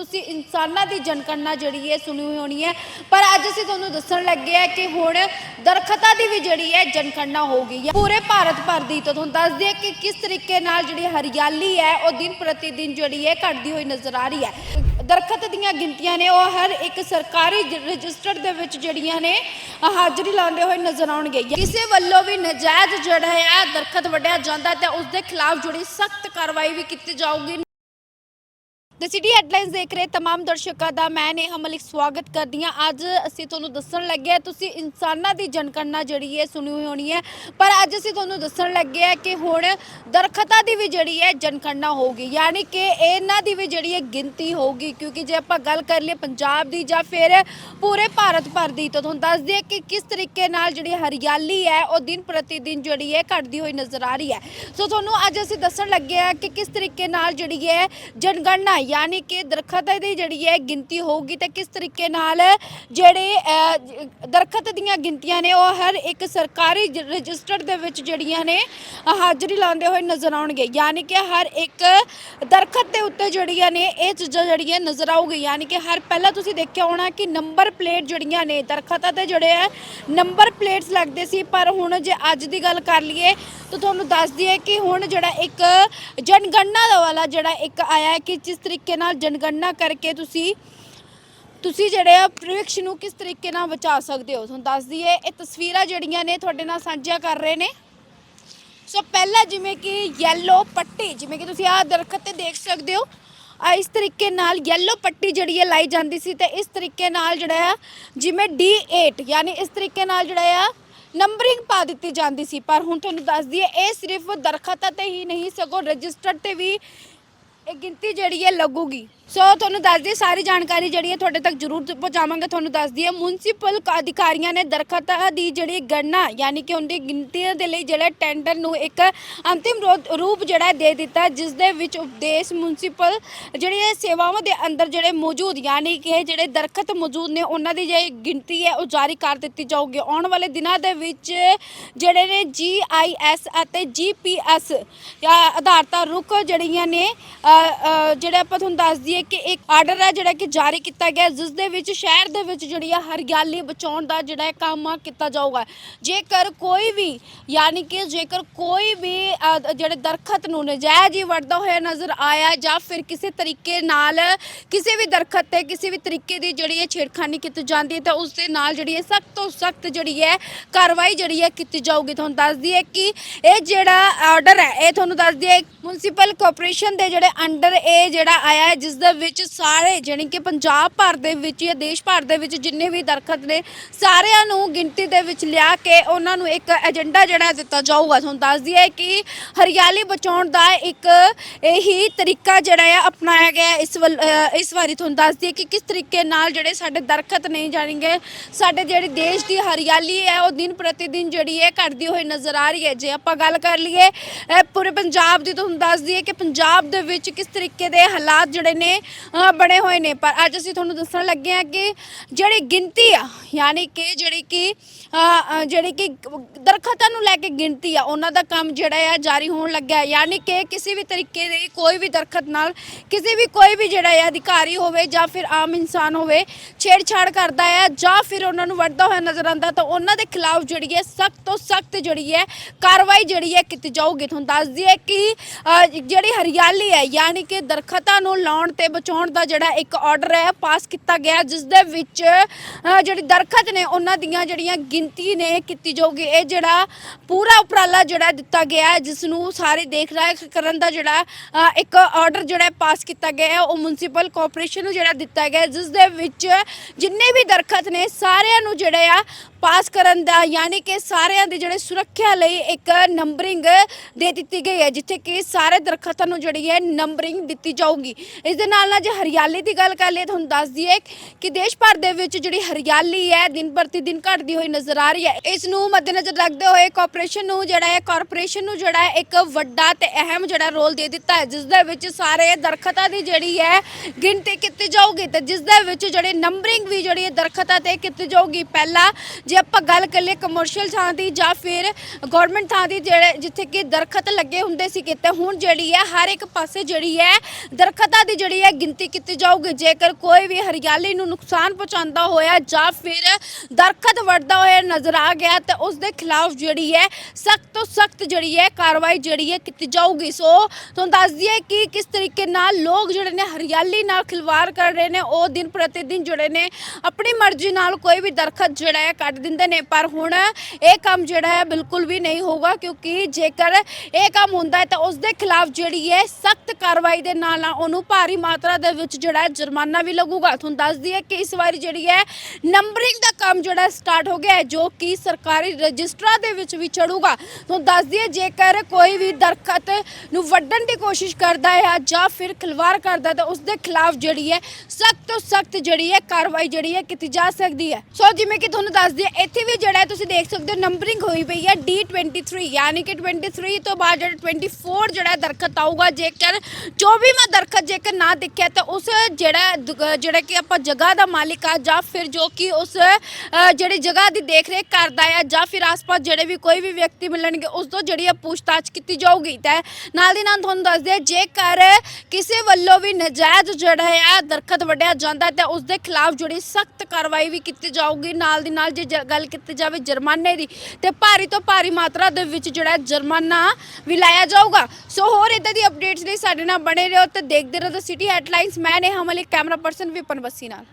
ਤੁਸੀਂ ਇਨਸਾਨਾਂ ਦੀ ਜਨਗਣਨਾ ਜਿਹੜੀ ਹੈ ਸੁਣੀ ਹੋਈ ਹੋਣੀ ਹੈ। ਪਰ ਅੱਜ ਅਸੀਂ ਤੁਹਾਨੂੰ ਦੱਸਣ ਲੱਗੇ ਆ ਕਿ ਹੁਣ ਦਰਖਤਾਂ ਦੀ ਵੀ ਜਿਹੜੀ ਹੈ ਜਨਗਣਨਾ ਹੋ ਗਈ ਹੈ। ਪੂਰੇ ਭਾਰਤ ਭਰ ਦੀ ਤਾਂ ਤੁਹਾਨੂੰ ਦੱਸ ਦਈਏ ਕਿ ਕਿਸ ਤਰੀਕੇ ਨਾਲ ਜਿਹੜੀ ਹਰਿਆਲੀ ਹੈ, ਉਹ ਦਿਨ ਪ੍ਰਤੀ ਦਿਨ ਜਿਹੜੀ ਹੈ ਘਟਦੀ ਹੋਈ ਨਜ਼ਰ ਆ ਰਹੀ ਹੈ। ਦਰਖਤ ਦੀਆਂ ਗਿਣਤੀਆਂ ਨੇ, ਉਹ ਹਰ ਇੱਕ ਸਰਕਾਰੀ ਰਜਿਸਟਰ ਦੇ ਵਿੱਚ ਜਿਹੜੀਆਂ ਨੇ, ਹਾਜ਼ਰੀ ਲਾਉਂਦੇ ਹੋਏ ਨਜ਼ਰ ਆਉਣਗੇ। ਕਿਸੇ ਵੱਲੋਂ ਵੀ ਨਜਾਇਜ਼ ਜਿਹੜਾ ਹੈ ਦਰਖਤ ਵੱਢਿਆ ਜਾਂਦਾ ਤੇ ਉਸ ਦੇ ਖਿਲਾਫ ਜਿਹੜੀ ਸਖਤ ਕਾਰਵਾਈ ਵੀ ਕੀਤੀ ਜਾਊਗੀ। ਦ ਸਿਟੀ ਹੈਡਲਾਈਨਸ ਦੇਖ ਰਹੇ तमाम ਦਰਸ਼ਕਾਂ ਦਾ ਮੈਂ ਨੇਹਾ ਮਲਿਕ ਸਵਾਗਤ ਕਰਦੀ ਹਾਂ ਅੱਜ ਅਸੀਂ ਤੁਹਾਨੂੰ ਦੱਸਣ ਲੱਗੇ ਹਾਂ ਤੁਸੀਂ ਇਨਸਾਨਾਂ ਦੀ ਜਨਗਣਨਾ ਜਿਹੜੀ ਹੈ ਸੁਣੀ ਹੋਈ ਹੋਣੀ ਹੈ ਪਰ ਅੱਜ ਅਸੀਂ ਤੁਹਾਨੂੰ ਦੱਸਣ ਲੱਗੇ ਹਾਂ ਕਿ ਹੁਣ ਦਰਖਤਾਂ ਦੀ ਵੀ ਜਿਹੜੀ ਹੈ ਜਨਗਣਨਾ ਹੋਊਗੀ ਯਾਨੀ ਕਿ ਇਹਨਾਂ ਦੀ ਵੀ ਜਿਹੜੀ ਹੈ ਗਿਣਤੀ ਹੋਊਗੀ ਕਿਉਂਕਿ ਜੇ ਆਪਾਂ ਗੱਲ ਕਰ ਲਈਏ ਪੰਜਾਬ ਦੀ ਜਾਂ ਫਿਰ ਪੂਰੇ ਭਾਰਤ ਭਰ ਦੀ ਤਾਂ ਤੁਹਾਨੂੰ ਦੱਸ ਦਈਏ ਕਿ ਕਿਸ ਤਰੀਕੇ ਨਾਲ ਜਿਹੜੀ ਹਰਿਆਲੀ ਹੈ ਉਹ ਦਿਨ ਪ੍ਰਤੀ ਦਿਨ ਜਿਹੜੀ ਹੈ ਘਟਦੀ ਹੋਈ ਨਜ਼ਰ ਆ ਰਹੀ ਹੈ ਸੋ ਤੁਹਾਨੂੰ ਅੱਜ ਅਸੀਂ ਦੱਸਣ ਲੱਗੇ ਹਾਂ ਕਿ ਕਿਸ ਤਰੀਕੇ ਨਾਲ ਜਿਹੜੀ ਹੈ ਜਨਗਣਨਾ ਯਾਨੀ ਕਿ ਦਰਖਤਾਂ ਦੀ ਜਿਹੜੀ ਹੈ ਗਿਣਤੀ ਹੋਊਗੀ ਤੇ ਕਿਸ ਤਰੀਕੇ ਨਾਲ ਜਿਹੜੇ ਅਹ, ਦਰਖਤ ਦੀਆਂ ਗਿਣਤੀਆਂ ਨੇ ਉਹ ਹਰ ਇੱਕ ਸਰਕਾਰੀ ਰਜਿਸਟਰ ਦੇ ਵਿੱਚ ਜਿਹੜੀਆਂ ਨੇ ਹਾਜ਼ਰੀ ਲਾਉਂਦੇ ਹੋਏ ਨਜ਼ਰ ਆਉਣਗੇ। ਯਾਨੀ ਕਿ ਹਰ ਇੱਕ ਦਰਖਤ ਦੇ ਉੱਤੇ ਜਿਹੜੀਆਂ ਨੇ ਇਹ ਚੀਜ਼ਾਂ ਜਿਹੜੀਆਂ ਨਜ਼ਰ ਆਊਗੀ। ਯਾਨੀ ਕਿ ਹਰ ਪਹਿਲਾਂ ਤੁਸੀਂ ਦੇਖਿਆ ਹੋਣਾ ਕਿ ਨੰਬਰ ਪਲੇਟ ਜਿਹੜੀਆਂ ਨੇ ਦਰਖਤਾਂ ਤੇ ਜਿਹੜੇ ਆ ਨੰਬਰ ਪਲੇਟਸ ਲੱਗਦੇ ਸੀ। ਪਰ ਹੁਣ ਜੇ ਅੱਜ ਦੀ ਗੱਲ ਕਰ ਲਈਏ ਤਾਂ ਤੁਹਾਨੂੰ ਦੱਸ ਦਈਏ ਕਿ ਹੁਣ ਜਿਹੜਾ ਇੱਕ ਜਨਗਣਨਾ ਦਾ ਵਾਲਾ ਜਿਹੜਾ ਇੱਕ ਆਇਆ ਕਿ ਜਿਸ ਤਰੀਕੇ ਨਾਲ ਜਨਗਣਨਾ ਕਰਕੇ ਤੁਸੀਂ ਤੁਸੀਂ ਜਿਹੜੇ ਆ ਭਵਿੱਖ ਨੂੰ ਕਿਸ ਤਰੀਕੇ ਨਾਲ ਬਚਾ ਸਕਦੇ ਹੋ? ਤੁਹਾਨੂੰ ਦੱਸ ਦਈਏ, ਇਹ ਤਸਵੀਰਾਂ ਜਿਹੜੀਆਂ ਨੇ ਤੁਹਾਡੇ ਨਾਲ ਸਾਂਝੀਆਂ ਕਰ ਰਹੇ ਨੇ। ਸੋ ਪਹਿਲਾਂ ਜਿਵੇਂ ਕਿ ਯੈਲੋ ਪੱਟੀ, ਜਿਵੇਂ ਕਿ ਤੁਸੀਂ ਆਹ ਦਰਖਤ ਤੇ ਦੇਖ ਸਕਦੇ ਹੋ ਆ ਇਸ ਤਰੀਕੇ ਨਾਲ ਯੈਲੋ ਪੱਟੀ ਜਿਹੜੀ ਹੈ ਲਾਈ ਜਾਂਦੀ ਸੀ ਤੇ ਇਸ ਤਰੀਕੇ ਨਾਲ ਜਿਹੜਾ ਆ, ਜਿਵੇਂ D8 ਯਾਨੀ ਇਸ ਤਰੀਕੇ ਨਾਲ ਜਿਹੜਾ ਆ ਨੰਬਰਿੰਗ ਪਾ ਦਿੱਤੀ ਜਾਂਦੀ ਸੀ। ਪਰ ਹੁਣ ਤੁਹਾਨੂੰ ਦੱਸ ਦਈਏ, ਇਹ ਸਿਰਫ ਦਰਖਤਾਂ ਤੇ ਹੀ ਨਹੀਂ, ਸਗੋਂ ਰਜਿਸਟਰ ਤੇ ਵੀ ਇਹ ਗਿਣਤੀ ਜਿਹੜੀ ਹੈ ਲੱਗੂਗੀ। ਸੋ ਤੁਹਾਨੂੰ ਦੱਸਦੀ ਸਾਰੀ ਜਾਣਕਾਰੀ ਜਿਹੜੀ ਹੈ ਤੁਹਾਡੇ ਤੱਕ ਜ਼ਰੂਰ ਪਹੁੰਚਾਵਾਂਗੇ, ਤੁਹਾਨੂੰ ਦੱਸ ਦਈਏ ਮੁਨਸੀਪਲ ਅਧਿਕਾਰੀਆਂ ਨੇ ਦਰਖਤਾਂ ਦੀ ਜਿਹੜੀ ਗਣਨਾ, ਯਾਨੀ ਕਿ ਉਹਦੀ ਗਿਣਤੀ ਦੇ ਲਈ ਜਿਹੜਾ ਟੈਂਡਰ ਨੂੰ ਇੱਕ ਅੰਤਿਮ ਰੋ- ਰੂਪ ਜਿਹੜਾ ਦੇ ਦਿੱਤਾ, ਜਿਸ ਦੇ ਵਿੱਚ ਉਪਦੇਸ਼ ਮੁਨਸੀਪਲ ਜਿਹੜੇ ਸੇਵਾਵਾਂ ਦੇ ਅੰਦਰ ਜਿਹੜੇ ਮੌਜੂਦ, ਯਾਨੀ ਕਿ ਜਿਹੜੇ ਦਰਖਤ ਮੌਜੂਦ ਨੇ, ਉਹਨਾਂ ਦੀ ਜਿਹੜੀ ਗਿਣਤੀ ਹੈ, ਉਹ ਜਾਰੀ ਕਰ ਦਿੱਤੀ ਜਾਊਗੀ। ਆਉਣ ਵਾਲੇ ਦਿਨਾਂ ਦੇ ਵਿੱਚ ਜਿਹੜੇ ਨੇ ਜੀਆਈਐਸ ਅਤੇ ਜੀਪੀਐਸ ਜਾਂ ਆਧਾਰਤਾ ਰੁਕ ਜਿਹੜੀਆਂ ਨੇ ਜਿਹੜੇ ਆਪਾਂ ਤੁਹਾਨੂੰ ਦੱਸ ਦਈਏ ਕਿ ਇੱਕ ਆਰਡਰ ਹੈ ਜਿਹੜਾ ਕਿ ਜਾਰੀ ਕੀਤਾ ਗਿਆ ਜਿਸ ਦੇ ਵਿੱਚ ਸ਼ਹਿਰ ਦੇ ਵਿੱਚ ਜਿਹੜੀ ਆ ਹਰਿਆਲੀ ਬਚਾਉਣ ਦਾ ਜਿਹੜਾ ਇਹ ਕੰਮ ਆ ਕੀਤਾ ਜਾਊਗਾ। ਜੇਕਰ ਕੋਈ ਵੀ ਯਾਨੀ ਕਿ ਜੇਕਰ ਕੋਈ ਵੀ ਅ, ਜਿਹੜੇ ਦਰਖਤ ਨੂੰ ਨਜਾਇਜ਼ ਹੀ ਵੜਦਾ ਹੋਇਆ ਨਜ਼ਰ ਆਇਆ ਜਾਂ ਫਿਰ ਕਿਸੇ ਤਰੀਕੇ ਨਾਲ ਕਿਸੇ ਵੀ ਦਰਖਤ ਤੇ ਕਿਸੇ ਵੀ ਤਰੀਕੇ ਦੀ ਜਿਹੜੀ ਹੈ ਛੇੜਖਾਨੀ ਕੀਤੀ ਜਾਂਦੀ ਹੈ ਤਾਂ ਉਸ ਦੇ ਨਾਲ ਜਿਹੜੀ ਹੈ ਸਖਤ ਤੋਂ ਸਖਤ ਜਿਹੜੀ ਹੈ ਕਾਰਵਾਈ ਜਿਹੜੀ ਹੈ ਕੀਤੀ ਜਾਊਗੀ। ਤੁਹਾਨੂੰ ਦੱਸ ਦਈਏ ਕਿ ਇਹ ਜਿਹੜਾ ਆਰਡਰ ਹੈ ਇਹ ਤੁਹਾਨੂੰ ਦੱਸ ਦਈਏ ਮੁਨਸੀਪਲ ਕਾਰਪੋਰੇਸ਼ਨ ਦੇ ਜਿਹੜੇ ਅੰਡਰ ਇਹ ਜਿਹੜਾ ਆਇਆ ਹੈ ਜਿਸ ਦੇ ਵਿੱਚ ਸਾਰੇ, ਜਾਣੀ ਕਿ ਪੰਜਾਬ ਭਰ ਦੇ ਵਿੱਚ ਜਾਂ ਦੇਸ਼ ਭਰ ਦੇ ਵਿੱਚ ਜਿੰਨੇ ਵੀ ਦਰਖਤ ਨੇ, ਸਾਰਿਆਂ ਨੂੰ ਗਿਣਤੀ ਦੇ ਵਿੱਚ ਲਿਆ ਕੇ ਉਹਨਾਂ ਨੂੰ ਇੱਕ ਏਜੰਡਾ ਜਿਹੜਾ ਦਿੱਤਾ ਜਾਊਗਾ। ਤੁਹਾਨੂੰ ਦੱਸ ਦਈਏ ਕਿ ਹਰਿਆਲੀ ਬਚਾਉਣ ਦਾ ਇੱਕ ਇਹੀ ਤਰੀਕਾ ਜਿਹੜਾ ਆ ਅਪਣਾਇਆ ਗਿਆ ਇਸ ਵੱਲ ਇਸ ਵਾਰੀ। ਤੁਹਾਨੂੰ ਦੱਸ ਦਈਏ ਕਿ ਕਿਸ ਤਰੀਕੇ ਨਾਲ ਜਿਹੜੇ ਸਾਡੇ ਦਰਖਤ ਨਹੀਂ ਜਾਣਗੇ ਸਾਡੇ ਜਿਹੜੇ ਦੇਸ਼ ਦੀ ਹਰਿਆਲੀ ਹੈ, ਉਹ ਦਿਨ ਪ੍ਰਤੀ ਦਿਨ ਜਿਹੜੀ ਹੈ ਘਟਦੀ ਹੋਈ ਨਜ਼ਰ ਆ ਰਹੀ ਹੈ। ਜੇ ਆਪਾਂ ਗੱਲ ਕਰ ਲਈਏ ਪੂਰੇ ਪੰਜਾਬ ਦੀ, ਤੁਹਾਨੂੰ ਦੱਸ ਦਈਏ ਕਿ ਪੰਜਾਬ ਦੇ ਵਿੱਚ ਕਿਸ ਤਰੀਕੇ ਦੇ ਹਾਲਾਤ ਜਿਹੜੇ ਨੇ ਅ, ਬਣੇ ਹੋਏ ਨੇ। ਪਰ ਅੱਜ ਅਸੀਂ ਤੁਹਾਨੂੰ ਦੱਸਣ ਲੱਗੇ ਹਾਂ ਕਿ ਜਿਹੜੀ ਗਿਣਤੀ ਆ ਯਾਨੀ ਕਿ ਜਿਹੜੀ ਕਿ ਜਿਹੜੀ ਕਿ ਦਰਖਤਾਂ ਨੂੰ ਲੈ ਕੇ ਗਿਣਤੀ ਆ, ਉਹਨਾਂ ਦਾ ਕੰਮ ਜਿਹੜਾ ਆ ਜਾਰੀ ਹੋਣ ਲੱਗਾ ਯਾਨੀ ਕਿ ਕਿਸੇ ਵੀ ਤਰੀਕੇ ਦੇ ਕੋਈ ਵੀ ਦਰਖਤ ਨਾਲ ਕਿਸੇ ਵੀ ਕੋਈ ਵੀ ਜਿਹੜਾ ਹੈ ਅਧਿਕਾਰੀ ਹੋਵੇ ਜਾਂ ਫਿਰ ਆਮ ਇਨਸਾਨ ਹੋਵੇ ਛੇੜਛਾੜ ਕਰਦਾ ਆ ਜਾਂ ਫਿਰ ਉਹਨਾਂ ਨੂੰ ਵੱਢਦਾ ਹੋਇਆ ਨਜ਼ਰ ਆਉਂਦਾ ਤਾਂ ਉਹਨਾਂ ਦੇ ਖਿਲਾਫ ਜਿਹੜੀ ਹੈ ਸਖਤ ਤੋਂ ਸਖਤ ਜਿਹੜੀ ਹੈ ਕਾਰਵਾਈ ਜਿਹੜੀ ਹੈ ਕੀਤੀ ਜਾਊਗੀ। ਤੁਹਾਨੂੰ ਦੱਸ ਦਈਏ ਕਿ ਜਿਹੜੀ ਹਰਿਆਲੀ ਹੈ, ਯਾਨੀ ਕਿ ਦਰਖਤਾਂ ਨੂੰ ਲਾਉਣ ਤੇ ਬਚਾਉਣ ਦਾ ਜਿਹੜਾ ਇੱਕ ਆਰਡਰ ਹੈ ਪਾਸ ਕੀਤਾ ਗਿਆ, ਜਿਸ ਦੇ ਵਿੱਚ ਜਿਹੜੀ ਜਿਹੜੇ ਦਰਖਤ ਨੇ, ਉਹਨਾਂ ਦੀਆਂ ਜਿਹੜੀਆਂ ਗਿਣਤੀ ਨੇ ਕੀਤੀ ਜਾਊਗੀ ਇਹ ਜਿਹੜਾ ਪੂਰਾ ਉਪਰਾਲਾ ਜਿਹੜਾ ਦਿੱਤਾ ਗਿਆ ਹੈ ਜਿਸ ਨੂੰ ਸਾਰੇ ਦੇਖ ਰੇਖ ਕਰਨ ਦਾ ਜਿਹੜਾ ਅ, ਇੱਕ ਆਰਡਰ ਜਿਹੜਾ ਪਾਸ ਕੀਤਾ ਗਿਆ ਹੈ ਉਹ ਮਿਊਨਿਸਪਲ ਕਾਰਪੋਰੇਸ਼ਨ ਨੂੰ ਜਿਹੜਾ ਦਿੱਤਾ ਗਿਆ ਹੈ, ਜਿਸ ਦੇ ਵਿੱਚ ਜਿੰਨੇ ਵੀ ਦਰਖਤ ਨੇ ਸਾਰਿਆਂ ਨੂੰ ਜਿਹੜੇ ਆ ਪਾਸ ਕਰਨ ਦਾ, ਯਾਨੀ ਕਿ ਸਾਰਿਆਂ ਦੀ ਜਿਹੜੇ ਸੁਰੱਖਿਆ ਲਈ ਇੱਕ ਨੰਬਰਿੰਗ ਦੇ ਦਿੱਤੀ ਗਈ ਹੈ, ਜਿੱਥੇ ਕਿ ਸਾਰੇ ਦਰਖਤਾਂ ਨੂੰ ਜਿਹੜੀ ਹੈ ਨੰਬਰਿੰਗ ਦਿੱਤੀ ਜਾਊਗੀ। ਇਸ ਦੇ ਨਾਲ ਨਾਲ ਜੇ ਹਰਿਆਲੀ ਦੀ ਗੱਲ ਕਰ ਲਈਏ ਤੁਹਾਨੂੰ ਦੱਸ ਦਈਏ ਕਿ ਦੇਸ਼ ਭਰ ਦੇ ਵਿੱਚ ਜਿਹੜੀ ਹਰਿਆਲੀ ਹੈ, ਦਿਨ ਪ੍ਰਤੀ ਦਿਨ ਘਟਦੀ ਹੋਈ ਨਜ਼ਰ ਆ ਰਹੀ ਹੈ। ਇਸ ਨੂੰ ਮੱਦੇਨਜ਼ਰ ਰੱਖਦੇ ਹੋਏ ਕਾਰਪੋਰੇਸ਼ਨ ਨੂੰ ਜਿਹੜਾ ਹੈ ਕਾਰਪੋਰੇਸ਼ਨ ਨੂੰ ਜਿਹੜਾ ਹੈ ਇੱਕ ਵੱਡਾ ਤੇ ਅਹਿਮ ਜਿਹੜਾ ਰੋਲ ਦੇ ਦਿੱਤਾ ਹੈ, ਜਿਸ ਦੇ ਵਿੱਚ ਸਾਰੇ ਦਰਖਤਾਂ ਦੀ ਜਿਹੜੀ ਹੈ ਗਿਣਤੀ ਕੀਤੀ ਜਾਊਗੀ ਤੇ ਜਿਸ ਦੇ ਵਿੱਚ ਜਿਹੜੇ ਨੰਬਰਿੰਗ ਵੀ ਜਿਹੜੀ ਹੈ ਦਰਖਤਾਂ ਤੇ ਕੀਤੀ ਜਾਊਗੀ, ਪਹਿਲਾਂ ਜੇ ਆਪਾਂ ਗੱਲ ਕਰੀਏ ਕਮਰਸ਼ੀਅਲ ਥਾਂ ਦੀ ਜਾਂ ਫਿਰ ਗਵਰਨਮੈਂਟ ਥਾਂ ਦੀ ਜਿਹੜੇ ਜਿੱਥੇ ਕਿ ਦਰਖਤ ਲੱਗੇ ਹੁੰਦੇ ਸੀ ਕਿਤੇ, ਹੁਣ ਜਿਹੜੀ ਹੈ ਹਰ ਇੱਕ ਪਾਸੇ ਜਿਹੜੀ ਹੈ ਦਰਖਤਾਂ ਦੀ ਜਿਹੜੀ ਹੈ ਗਿਣਤੀ ਕੀਤੀ ਜਾਊਗੀ। ਜੇਕਰ ਕੋਈ ਵੀ ਹਰਿਆਲੀ ਨੂੰ ਨੁਕਸਾਨ ਪਹੁੰਚਾਉਂਦਾ ਹੋਇਆ ਜਾਂ ਫਿਰ ਦਰਖਤ ਵੱਢਦਾ ਹੋਇਆ ਨਜ਼ਰ ਆ ਗਿਆ, ਤਾਂ ਉਸ ਦੇ ਖਿਲਾਫ ਜਿਹੜੀ ਹੈ ਸਖਤ ਤੋਂ ਸਖਤ ਜਿਹੜੀ ਹੈ ਕਾਰਵਾਈ ਜਿਹੜੀ ਹੈ ਕੀਤੀ ਜਾਊਗੀ। ਸੋ ਤੁਹਾਨੂੰ ਦੱਸ ਦਈਏ ਕਿ ਕਿਸ ਤਰੀਕੇ ਨਾਲ ਲੋਕ ਜਿਹੜੇ ਨੇ ਹਰਿਆਲੀ ਨਾਲ ਖਿਲਵਾੜ ਕਰ ਰਹੇ ਨੇ, ਉਹ ਦਿਨ ਪ੍ਰਤੀ ਦਿਨ ਜਿਹੜੇ ਨੇ, ਆਪਣੀ ਮਰਜ਼ੀ ਨਾਲ ਕੋਈ ਵੀ ਦਰਖਤ ਜਿਹੜਾ ਹੈ ਕੱਟ ਦਿੰਦੇ ਨੇ, ਪਰ ਹੁਣ ਇਹ ਕੰਮ ਜਿਹੜਾ ਹੈ ਬਿਲਕੁਲ ਵੀ ਨਹੀਂ ਹੋਊਗਾ, ਕਿਉਂਕਿ ਜੇਕਰ ਇਹ ਕੰਮ ਹੁੰਦਾ ਹੈ ਤਾਂ ਉਸ ਦੇ ਖਿਲਾਫ ਜਿਹੜੀ ਹੈ ਸਖਤ ਕਾਰਵਾਈ ਦੇ ਨਾਲ ਨਾਲ ਉਹਨੂੰ ਭਾਰੀ ਮਾਤਰਾ ਦੇ ਵਿੱਚ ਜਿਹੜਾ ਜੁਰਮਾਨਾ ਵੀ ਲੱਗੂਗਾ। ਤੁਹਾਨੂੰ ਦੱਸ ਦਈਏ ਕਿ ਇਸ ਵਾਰੀ ਜਿਹੜੀ ਹੈ ਨੰਬਰਿੰਗ ਦਾ ਕੰਮ ਜਿਹੜਾ ਸਟਾਰਟ ਹੋ ਗਿਆ ਹੈ, ਜੋ ਕਿ ਸਰਕਾਰੀ ਰਜਿਸਟਰਾਂ ਦੇ ਵਿੱਚ ਵੀ ਚੜੂਗਾ। ਤੁਹਾਨੂੰ ਦੱਸ ਦਈਏ, ਜੇਕਰ ਕੋਈ ਵੀ ਦਰਖਤ ਨੂੰ ਵੱਢਣ ਦੀ ਕੋਸ਼ਿਸ਼ ਕਰਦਾ ਹੈ ਜਾਂ ਫਿਰ ਖਿਲਵਾੜ ਕਰਦਾ ਤਾਂ ਉਸ ਦੇ ਖਿਲਾਫ ਜਿਹੜੀ ਹੈ ਸਖਤ ਤੋਂ ਸਖਤ ਜਿਹੜੀ ਹੈ ਕਾਰਵਾਈ ਜਿਹੜੀ ਹੈ ਕੀਤੀ ਜਾ ਸਕਦੀ ਹੈ। ਸੋ ਜਿਵੇਂ ਕਿ ਤੁਹਾਨੂੰ ਦੱਸ ਦਈਏ ਇੱਥੇ ਵੀ ਜਿਹੜਾ ਤੁਸੀਂ ਦੇਖ ਸਕਦੇ ਹੋ ਨੰਬਰਿੰਗ ਹੋਈ ਪਈ ਹੈ D23 ਯਾਨੀ ਕਿ 23 ਤੋਂ ਬਾਅਦ ਜਿਹੜਾ 24 ਜਿਹੜਾ ਦਰਖਤ ਆਊਗਾ, ਜੇਕਰ 24ਵਾਂ ਦਰਖਤ ਜੇਕਰ ਨਾ ਦਿਖਿਆ ਤਾਂ ਉਸ ਜਿਹੜਾ ਦੁ- ਜਿਹੜਾ ਕਿ ਆਪਾਂ ਜਗ੍ਹਾ ਦਾ ਮਾਲਿਕ ਆ, ਜਾਂ ਫਿਰ ਜੋ ਕਿ ਉਸ ਜਿਹੜੀ ਜਗ੍ਹਾ ਦੀ ਦੇਖ ਰੇਖ ਕਰਦਾ ਆ, ਜਾਂ ਫਿਰ ਆਸ-ਪਾਸ ਜਿਹੜੇ ਵੀ ਕੋਈ ਵੀ ਵਿਅਕਤੀ ਮਿਲਣਗੇ, ਉਸ ਤੋਂ ਜਿਹੜੀ ਆ ਪੁੱਛਤਾਛ ਕੀਤੀ ਜਾਊਗੀ। ਤਾਂ ਨਾਲ ਦੀ ਨਾਲ ਤੁਹਾਨੂੰ ਦੱਸ ਦਿਆ ਜੇਕਰ ਕਿਸੇ ਵੱਲੋਂ ਵੀ ਨਜਾਇਜ਼ ਜਿਹੜਾ ਹੈ ਦਰਖਤ ਵੱਢਿਆ ਜਾਂਦਾ, ਤਾਂ ਉਸ ਦੇ ਖਿਲਾਫ ਜਿਹੜੀ ਸਖਤ ਕਾਰਵਾਈ ਵੀ ਕੀਤੀ ਜਾਊਗੀ। ਨਾਲ ਦੀ ਨਾਲ ਜੇ ਗੱਲ ਕੀਤੀ ਜਾਵੇ ਜੁਰਮਾਨੇ ਦੀ, ਤੇ ਭਾਰੀ ਤੋਂ ਭਾਰੀ ਮਾਤਰਾ ਦੇ ਵਿੱਚ ਜਿਹੜਾ ਜੁਰਮਾਨਾ ਵੀ ਲਾਇਆ ਜਾਊਗਾ। ਸੋ ਹੋਰ ਇਦਾਂ ਦੀ ਅਪਡੇਟਸ ਲਈ ਸਾਡੇ ਨਾਲ ਬਣੇ ਰਹੋ ਤੇ ਦੇਖਦੇ ਰਹੋ ਦ ਸਿਟੀ ਹੈਡਲਾਈਨਸ ਮੈਂ ਨੇ ਹਮਲੀ ਕੈਮਰਾ ਪਰਸਨ ਵਿਪਨ ਬੱਸੀ ਨਾਲ।